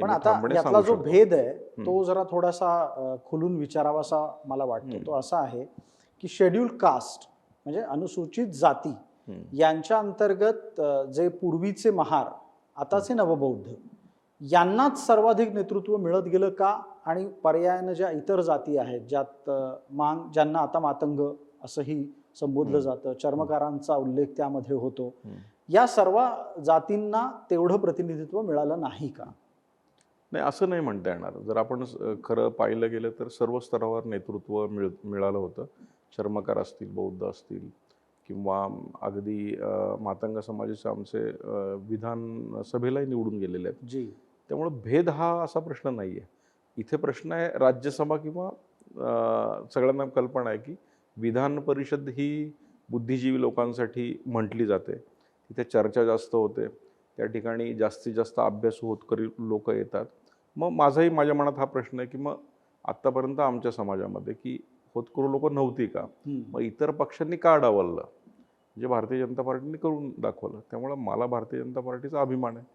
पण आता यातला जो. भेद आहे तो जरा थोडासा खुलून विचारावासा मला वाटतो. तो असा आहे की शेड्यूल कास्ट म्हणजे अनुसूचित जाती. यांच्या अंतर्गत जे पूर्वीचे महार आताचे नवबौद्ध यांनाच सर्वाधिक नेतृत्व मिळत गेलं का? आणि पर्यायानं ज्या इतर जाती आहेत ज्यात मांग ज्यांना आता मातंग असंही संबोधलं जातं चर्मकारांचा उल्लेख त्यामध्ये होतो. या सर्व जातींना तेवढं प्रतिनिधित्व मिळालं नाही का? नाही असं नाही म्हणता येणार. जर आपण खरं पाहिलं गेलं तर सर्व स्तरावर नेतृत्व मिळ मिळालं होतं. चर्मकार असतील बौद्ध असतील किंवा अगदी मातंग समाजाचे आमचे विधान सभेलाही निवडून गेलेले आहेत. जी. त्यामुळं भेद हा असा प्रश्न नाही आहे इथे प्रश्न आहे राज्यसभा किंवा सगळ्यांना कल्पना आहे की विधान परिषद ही बुद्धिजीवी लोकांसाठी म्हटली जाते. तिथे चर्चा जास्त होते. त्या ठिकाणी जास्तीत जास्त अभ्यासू होतकरी लोक येतात. मग माझाही माझ्या मनात हा प्रश्न आहे की मग आत्तापर्यंत आमच्या समाजामध्ये की होतकरू लोक नव्हती का. मग इतर पक्षांनी का डावललं? म्हणजे भारतीय जनता पार्टीने करून दाखवलं. त्यामुळं मला भारतीय जनता पार्टीचा अभिमान आहे.